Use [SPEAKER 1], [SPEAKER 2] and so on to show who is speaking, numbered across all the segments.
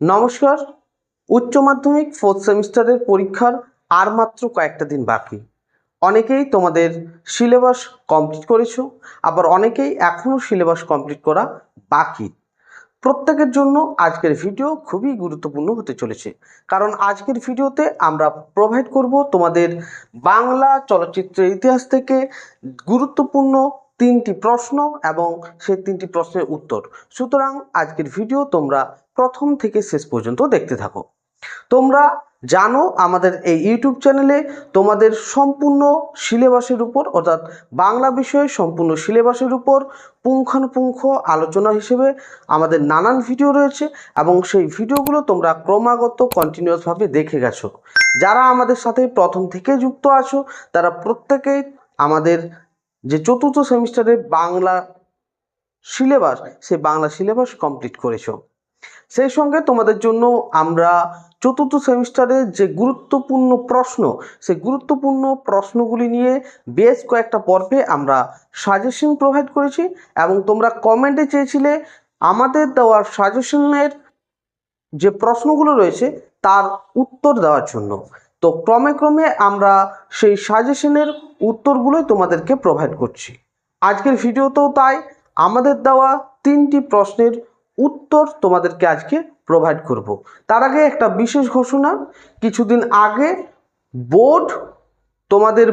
[SPEAKER 1] নমস্কার, উচ্চ মাধ্যমিক ফোর্থ সেমিস্টারের পরীক্ষার আর মাত্র কয়েকটা দিন বাকি। অনেকেই তোমাদের সিলেবাস কমপ্লিট করেছ, আবার অনেকেই এখনও সিলেবাস কমপ্লিট করা বাকি। প্রত্যেকের জন্য আজকের ভিডিও খুবই গুরুত্বপূর্ণ হতে চলেছে। কারণ আজকের ভিডিওতে আমরা প্রোভাইড করব তোমাদের বাংলা চলচ্চিত্রের ইতিহাস থেকে গুরুত্বপূর্ণ তিনটি প্রশ্ন এবং সেই তিনটি প্রশ্নের উত্তর। সুতরাং আজকের ভিডিও তোমরা প্রথম থেকে শেষ পর্যন্ত দেখতে থাকো। তোমরা জানো আমাদের এই ইউটিউব চ্যানেলে তোমাদের সম্পূর্ণ সিলেবাসের উপর, অর্থাৎ বাংলা বিষয়ে সম্পূর্ণ সিলেবাসের উপর পুঙ্খানুপুঙ্খ আলোচনা হিসেবে আমাদের নানান ভিডিও রয়েছে এবং সেই ভিডিওগুলো তোমরা ক্রমাগত কন্টিনিউয়াসভাবে দেখে গেছো। যারা আমাদের সাথে প্রথম থেকে যুক্ত আছো, তারা প্রত্যেকেই আমাদের যে চতুর্থ সেমিস্টারের বাংলা সিলেবাস, সেই বাংলা সিলেবাস কমপ্লিট করেছ। সেই সঙ্গে তোমাদের জন্য আমরা চতুর্থ সেমিস্টারের যে গুরুত্বপূর্ণ প্রশ্ন, সেই গুরুত্বপূর্ণ প্রশ্নগুলি নিয়ে বেশ কয়েকটা পর্বে আমরা সাজেশন প্রোভাইড করেছি এবং তোমরা কমেন্টে চেয়েছিলে আমাদের দেওয়ার সাজেশনের যে প্রশ্নগুলো রয়েছে তার উত্তর দেওয়ার জন্য। তো ক্রমে ক্রমে আমরা সেই সাজেশনের উত্তরগুলোই তোমাদেরকে প্রোভাইড করছি। আজকের ভিডিওতেও তাই। আমাদের দেওয়া তিনটি প্রশ্নের উত্তর তোমাদেরকে আজকে প্রোভাইড করব। তার আগে একটা বিশেষ ঘোষণা, কিছুদিন আগে বোর্ড তোমাদের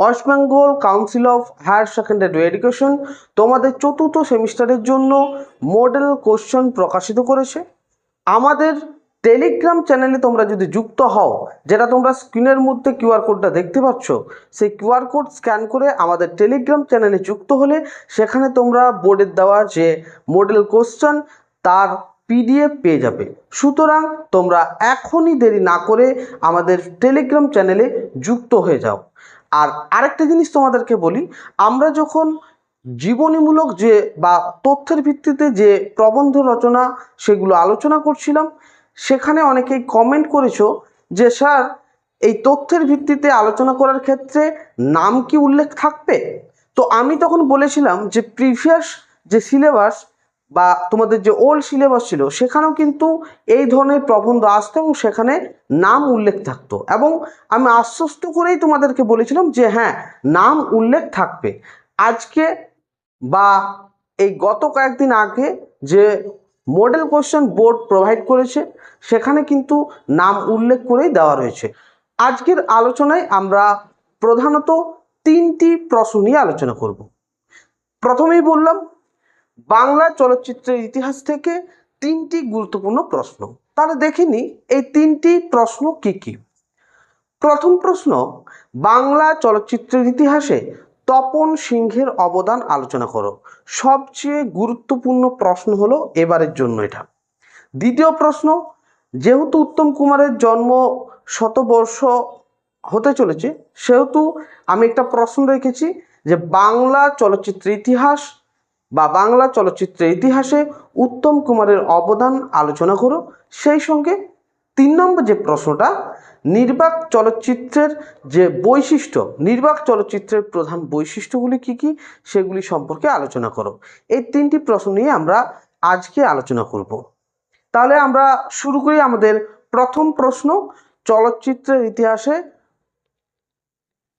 [SPEAKER 1] West Bengal council of higher secondary education তোমাদের চতুর্থ সেমিস্টারের জন্য মডেল কোশ্চেন প্রকাশিত করেছে। আমাদের টেলিগ্রাম চ্যানেলে তোমরা যদি যুক্ত হও, যেটা তোমরা স্ক্রিনের মধ্যে কিউআর কোডটা দেখতে পাচ্ছ, সেই কিউআর কোড স্ক্যান করে আমাদের টেলিগ্রাম চ্যানেলে যুক্ত হলে সেখানে তোমরা বোর্ডের দেওয়া যে মডেল কোশ্চেন তার পিডিএফ পেয়ে যাবে। সুতরাং তোমরা এখনই দেরি না করে আমাদের টেলিগ্রাম চ্যানেলে যুক্ত হয়ে যাও। আর আরেকটা জিনিস তোমাদেরকে বলি, আমরা যখন জীবনীমূলক যে বা তথ্যের ভিত্তিতে যে প্রবন্ধ রচনা সেগুলো আলোচনা করছিলাম, সেখানে অনেকেই কমেন্ট করেছ যে, স্যার, এই তথ্যের ভিত্তিতে আলোচনা করার ক্ষেত্রে নাম কি উল্লেখ থাকবে? তো আমি তখন বলেছিলাম যে, প্রিভিয়াস যে সিলেবাস বা তোমাদের যে ওল্ড সিলেবাস ছিল, সেখানেও কিন্তু এই ধরনের প্রবন্ধ আসতো এবং সেখানে নাম উল্লেখ থাকতো। এবং আমি আশ্বস্ত করেই তোমাদেরকে বলেছিলাম যে হ্যাঁ নাম উল্লেখ থাকবে। আজকে বা এই গত কয়েকদিন আগে যে মডেল কোশ্চেন বোর্ড প্রোভাইড করেছে, সেখানে কিন্তু নাম উল্লেখ করেই দেওয়া রয়েছে। আজকের আলোচনায় আমরা প্রধানত তিনটি প্রশ্ন নিয়ে আলোচনা করব। প্রথমেই বললাম বাংলা চলচ্চিত্রের ইতিহাস থেকে তিনটি গুরুত্বপূর্ণ প্রশ্ন। তাহলে দেখিনি এই তিনটি প্রশ্ন কি কি? প্রথম প্রশ্ন, বাংলা চলচ্চিত্রের ইতিহাসে তপন সিংহের অবদান আলোচনা করো। সবচেয়ে গুরুত্বপূর্ণ প্রশ্ন হলো এবারের জন্য এটা। দ্বিতীয় প্রশ্ন, যেহেতু উত্তম কুমারের জন্ম শতবর্ষ হতে চলেছে, সেহেতু আমি একটা প্রশ্ন রেখেছি যে বাংলা চলচ্চিত্রের ইতিহাস বা বাংলা চলচ্চিত্রের ইতিহাসে উত্তম কুমারের অবদান আলোচনা করো। সেই সঙ্গে তিন নম্বর যে প্রশ্নটা, নির্বাক চলচ্চিত্রের যে বৈশিষ্ট্য, নির্বাক চলচ্চিত্রের প্রধান বৈশিষ্ট্যগুলি কি কি, সেগুলি সম্পর্কে আলোচনা করো। এই তিনটি প্রশ্ন নিয়ে আমরা আজকে আলোচনা করব। তাহলে আমরা শুরু করি আমাদের প্রথম প্রশ্ন, চলচ্চিত্রের ইতিহাসে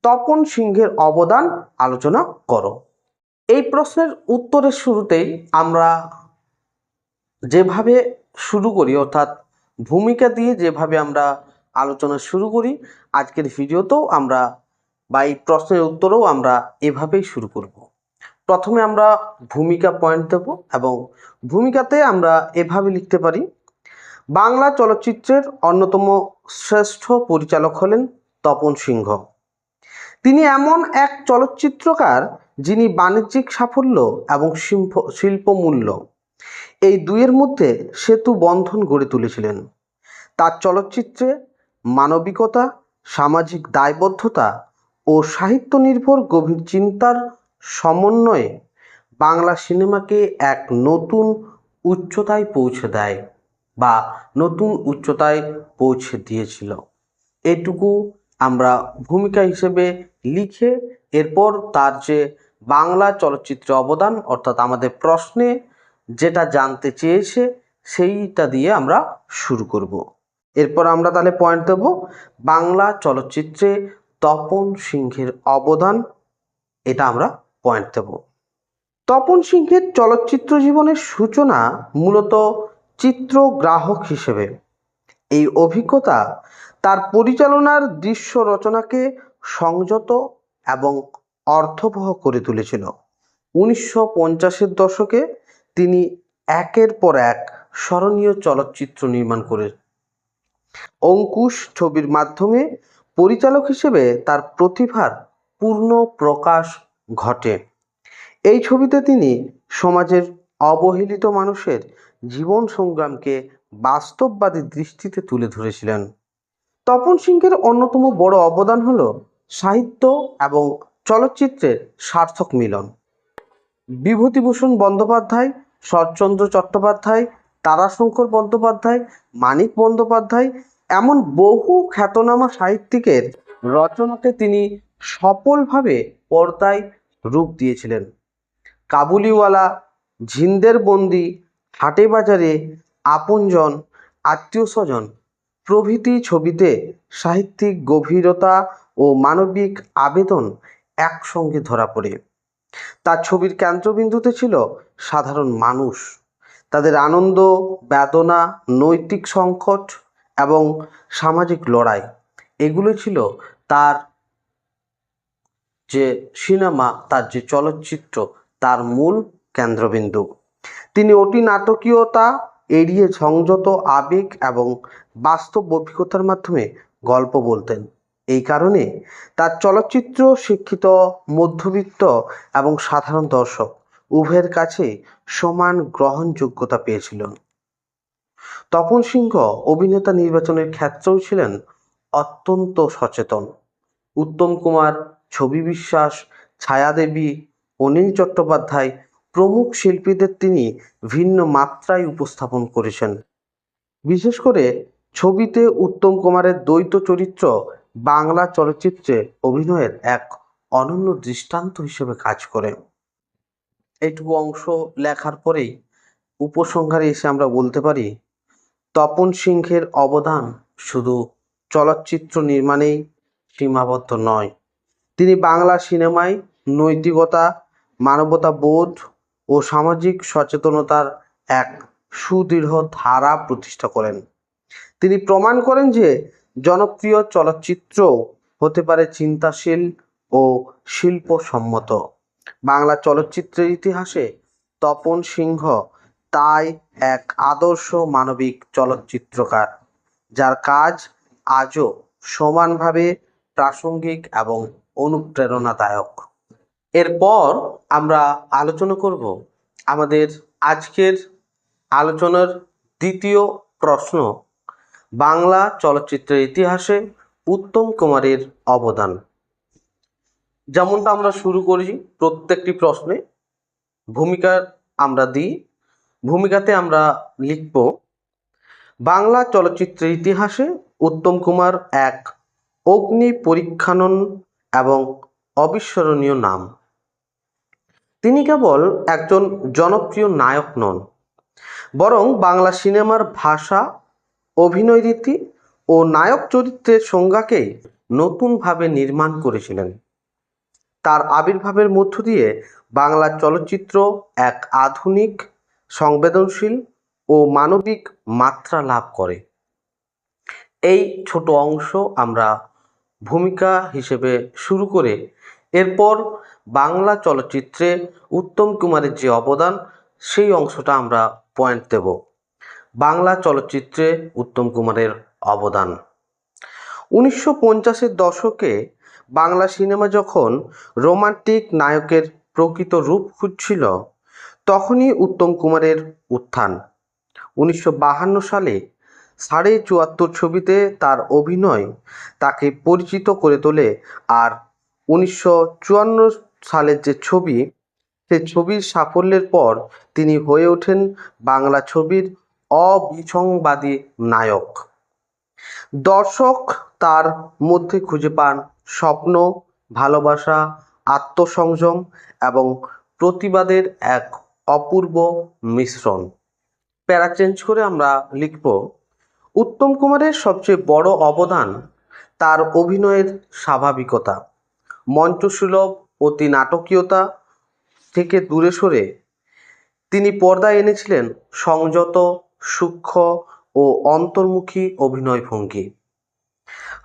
[SPEAKER 1] তপন সিংহের অবদান আলোচনা করো। এই প্রশ্নের উত্তরের শুরুতেই আমরা যেভাবে শুরু করি, অর্থাৎ ভূমিকা দিয়ে যেভাবে আমরা আলোচনা শুরু করি, আজকের ভিডিওতেও আমরা বা এই প্রশ্নের উত্তরেও আমরা এভাবেই শুরু করব। প্রথমে আমরা ভূমিকা পয়েন্ট দেব এবং ভূমিকাতে আমরা এভাবে লিখতে পারি, বাংলা চলচ্চিত্রের অন্যতম শ্রেষ্ঠ পরিচালক হলেন তপন সিংহ। তিনি এমন এক চলচ্চিত্রকার যিনি বাণিজ্যিক সাফল্য এবং শিল্প শিল্পমূল্য। এই দুইয়ের মধ্যে সেতু বন্ধন গড়ে তুলেছিলেন। তার চলচ্চিত্রে মানবিকতা, সামাজিক দায়বদ্ধতা ও সাহিত্য নির্ভর গভীর চিন্তার সমন্বয়ে বাংলা সিনেমাকে এক নতুন উচ্চতায় পৌঁছে দেয় বা নতুন উচ্চতায় পৌঁছে দিয়েছিল। এটুকু আমরা ভূমিকা হিসেবে লিখে এরপর তার যে বাংলা চলচ্চিত্রে অবদান, অর্থাৎ আমাদের প্রশ্নে যেটা জানতে চেয়েছে, সেইটা দিয়ে আমরা শুরু করব। এরপর আমরা তাহলে পয়েন্ট দেব, বাংলা চলচ্চিত্রে তপন সিংহের অবদান, এটা আমরা পয়েন্ট দেব। তপন সিংহের চলচ্চিত্র জীবনের সূচনা মূলত চিত্রগ্রাহক হিসেবে। এই অভিজ্ঞতা তার পরিচালনার দৃশ্য রচনাকে সংযত এবং অর্থবহ করে তুলেছিল। উনিশশো পঞ্চাশের দশকে তিনি একের পর এক স্মরণীয় চলচ্চিত্র নির্মাণ করে অঙ্কুশ ছবির মাধ্যমে পরিচালক হিসেবে তার প্রতিভার পূর্ণ প্রকাশ ঘটে। এই ছবিতে তিনি সমাজের অবহেলিত মানুষের জীবন সংগ্রামকে বাস্তববাদী দৃষ্টিতে তুলে ধরেছিলেন। তপন সিংহের অন্যতম বড় অবদান হল সাহিত্য এবং চলচ্চিত্রের সার্থক মিলন। বিভূতিভূষণ বন্দ্যোপাধ্যায়, শরৎচন্দ্র চট্টোপাধ্যায়, তারাশঙ্কর বন্দ্যোপাধ্যায়, মানিক বন্দ্যোপাধ্যায় এমন বহু খ্যাতনামা সাহিত্যিকের রচনাকে তিনি সফলভাবে পর্দায় রূপ দিয়েছিলেন। কাবুলিওয়ালা, ঝিন্দের বন্দি, হাটে বাজারে আপনজন, আত্মীয় স্বজন প্রভৃতি ছবিতে সাহিত্যিক গভীরতা ও মানবিক আবেদন একসঙ্গে ধরা পড়ে। তার ছবির কেন্দ্রবিন্দুতে ছিল সাধারণ মানুষ। তাদের আনন্দ, বেদনা, নৈতিক সংকট এবং সামাজিক লড়াই এগুলো ছিল তার যে সিনেমা, তার যে চলচ্চিত্র, তার মূল কেন্দ্রবিন্দু। তিনি অতি নাটকীয়তা, এড়িয়ে সংযত, আবেগ এবং বাস্তব অভিজ্ঞতার মাধ্যমে গল্প বলতেন। এই কারণে তার চলচ্চিত্র শিক্ষিত, মধ্যবিত্ত এবং সাধারণ দর্শক উভয়ের কাছে সমান গ্রহণযোগ্যতা পেয়েছিলেন। তপন সিংহ অভিনেতা নির্বাচনের ক্ষেত্রেও ছিলেন অত্যন্ত সচেতন। উত্তম কুমার, ছবি বিশ্বাস, ছায়াদেবী, অনিল চট্টোপাধ্যায় প্রমুখ শিল্পীদের তিনি ভিন্ন মাত্রায় উপস্থাপন করেছেন। বিশেষ করে ছবিতে উত্তম কুমারের দ্বৈত চরিত্র বাংলা চলচ্চিত্রে অভিনয়ের এক অনন্য দৃষ্টান্ত হিসেবে কাজ করে। এইটুকু অংশ লেখার পরেই উপসংহারে এসে আমরা বলতে পারি, তপন সিংহের অবদান শুধু চলচ্চিত্র নির্মাণেই সীমাবদ্ধ নয়। তিনি বাংলা সিনেমায় নৈতিকতা, মানবতা বোধ ও সামাজিক সচেতনতার এক সুদৃঢ় ধারা প্রতিষ্ঠা করেন। তিনি প্রমাণ করেন যে জনপ্রিয় চলচ্চিত্র হতে পারে চিন্তাশীল ও শিল্পসম্মত। বাংলা চলচ্চিত্রের ইতিহাসে তপন সিংহ তাই এক আদর্শ মানবিক চলচ্চিত্রকার, যার কাজ আজও সমানভাবে প্রাসঙ্গিক এবং অনুপ্রেরণাদায়ক। এরপর আমরা আলোচনা করব আমাদের আজকের আলোচনার দ্বিতীয় প্রশ্ন বাংলা চলচ্চিত্রের ইতিহাসে উত্তম কুমারের অবদান। যেমনটা আমরা শুরু করি প্রত্যেকটি প্রশ্নে, ভূমিকা আমরা দিই, ভূমিকাতে আমরা লিখব, বাংলা চলচ্চিত্রের ইতিহাসে উত্তম কুমার এক অগ্নি পরীক্ষানন এবং অবিস্মরণীয় নাম। তিনি কেবল একজন জনপ্রিয় নায়ক নন, বরং বাংলা সিনেমার ভাষা অভিনয় রীতি ও নায়ক চরিত্রের সংজ্ঞাকে নতুনভাবে নির্মাণ করেছিলেন। তার আবির্ভাবের মধ্য দিয়ে বাংলা চলচ্চিত্র এক আধুনিক, সংবেদনশীল ও মানবিক মাত্রা লাভ করে। এই ছোট অংশ আমরা ভূমিকা হিসেবে শুরু করে এরপর বাংলা চলচ্চিত্রে উত্তম কুমারের যে অবদান, সেই অংশটা আমরা পয়েন্ট দেব। বাংলা চলচ্চিত্রে উত্তম কুমারের অবদান। উনিশশো পঞ্চাশের দশকে বাংলা সিনেমা যখন রোমান্টিক নায়কের প্রকৃত রূপ খুঁজছিল, তখনই উত্তম কুমারের উত্থান। উনিশশো বাহান্ন সালে সাড়ে চুয়াত্তর ছবিতে তার অভিনয় তাকে পরিচিত করে তোলে আর উনিশশো চুয়ান্ন সালের যে ছবি, সে ছবির সাফল্যের পর তিনি হয়ে ওঠেন বাংলা ছবির অবিসংবাদী নায়ক। দর্শক তার মধ্যে খুঁজে পান স্বপ্ন, ভালোবাসা, আত্মসংযম এবং প্রতিবাদের এক অপূর্ব মিশ্রণ। প্যারা চেঞ্জ করে আমরা লিখব, উত্তম কুমারের সবচেয়ে বড় অবদান তার অভিনয়ের স্বাভাবিকতা, মঞ্চসুলভ অতি নাটকীয়তা থেকে দূরে সরে। তিনি পর্দায় এনেছিলেন সংযত সূক্ষ্ম ও অন্তর্মুখী অভিনয় ভঙ্গি।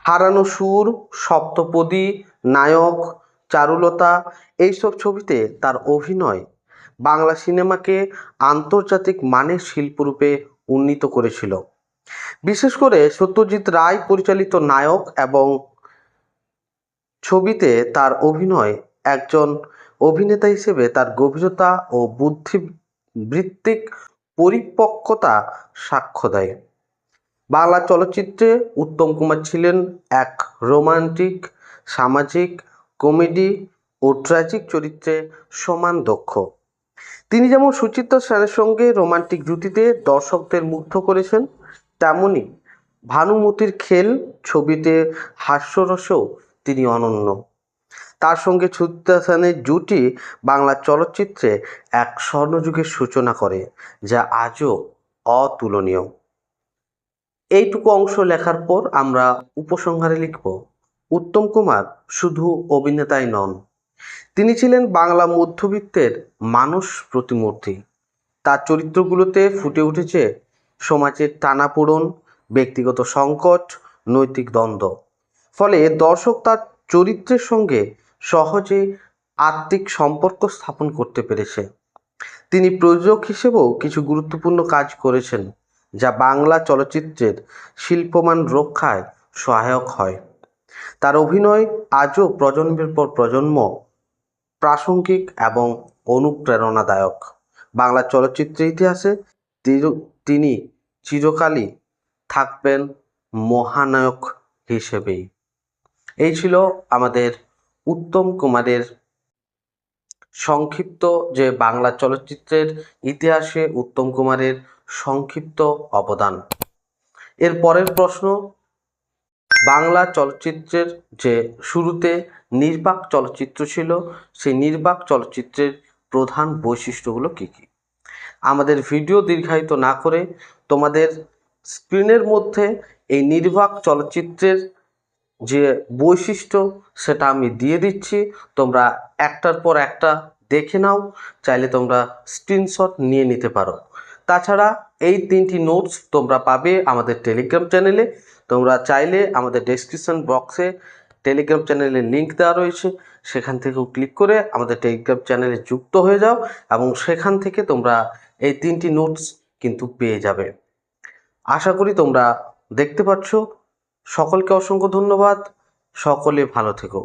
[SPEAKER 1] হারানো সুর, সপ্তপদী, নায়ক, চারুলতা, এইসব ছবিতে তার অভিনয় বাংলা সিনেমাকে আন্তর্জাতিক মানের শিল্পরূপে উন্নীত করেছিল। বিশেষ করে সত্যজিৎ রায় পরিচালিত নায়ক এবং ছবিতে তার অভিনয় একজন অভিনেতা হিসেবে তার গভীরতা ও বুদ্ধিবৃত্তিক পরিপক্কতা সাক্ষ্য দেয়। বাংলা চলচ্চিত্রে উত্তম কুমার ছিলেন এক রোমান্টিক, সামাজিক, কমেডি ও ট্র্যাজিক চরিত্রে সমান দক্ষ। তিনি যেমন সুচিত্রা সেনের সঙ্গে রোমান্টিক জুটিতে দর্শকদের মুগ্ধ করেছেন, তেমনি ভানুমতির খেল ছবিতে হাস্যরসেও তিনি অনন্য। তার সঙ্গে সুচিত্রা জুটি বাংলা চলচ্চিত্রে এক স্বর্ণযুগের সূচনা করে, যা আজও অতুলনীয়। এইটুকু অংশ লেখার পর আমরা উপসংহারে লিখব, উত্তম কুমার শুধু অভিনেতাই নন। তিনি ছিলেন বাংলা মধ্যবিত্তের মানুষ প্রতিমূর্তি। তার চরিত্রগুলোতে ফুটে উঠেছে সমাজের টানাপোড়ন, ব্যক্তিগত সংকট, নৈতিক দ্বন্দ্ব। ফলে দর্শক তার চরিত্রের সঙ্গে সহজে আত্মিক সম্পর্ক স্থাপন করতে পেরেছে। তিনি প্রযোজক হিসেবেও কিছু গুরুত্বপূর্ণ কাজ করেছেন, যা বাংলা চলচ্চিত্রের শিল্পমান রক্ষায় সহায়ক হয়। তার অভিনয় আজও প্রজন্মের পর প্রজন্ম প্রাসঙ্গিক এবং অনুপ্রেরণাদায়ক। বাংলা চলচ্চিত্রের ইতিহাসে তিনি চিরকালই থাকবেন মহানায়ক হিসেবেই। এই ছিল আমাদের উত্তম কুমারের সংক্ষিপ্ত যে বাংলা চলচ্চিত্রের ইতিহাসে উত্তম কুমারের সংক্ষিপ্ত অবদান। এর পরের প্রশ্ন, বাংলা চলচ্চিত্রের যে শুরুতে নির্বাক চলচ্চিত্র ছিল, সেই নির্বাক চলচ্চিত্রের প্রধান বৈশিষ্ট্যগুলো কী কী? আমাদের ভিডিও দীর্ঘায়িত না করে তোমাদের স্ক্রিনের মধ্যে এই নির্বাক চলচ্চিত্রের যে বৈশিষ্ট্য সেটা আমি দিয়ে দিচ্ছি, তোমরা একটার পর একটা দেখে নাও, চাইলে তোমরা স্ক্রিনশট নিয়ে নিতে পারো। তাছাড়া এই তিনটি নোটস তোমরা পাবে আমাদের টেলিগ্রাম চ্যানেলে তোমরা চাইলে আমাদের ডেসক্রিপশন বক্সে টেলিগ্রাম চ্যানেলের লিঙ্ক দেওয়া রয়েছে। সেখান থেকেও ক্লিক করে আমাদের টেলিগ্রাম চ্যানেলে যুক্ত হয়ে যাও এবং সেখান থেকে তোমরা এই তিনটি নোটস কিন্তু পেয়ে যাবে। আশা করি তোমরা দেখতে পাচ্ছ সকলকে অসংখ্য ধন্যবাদ। সকলে ভালো থেকো।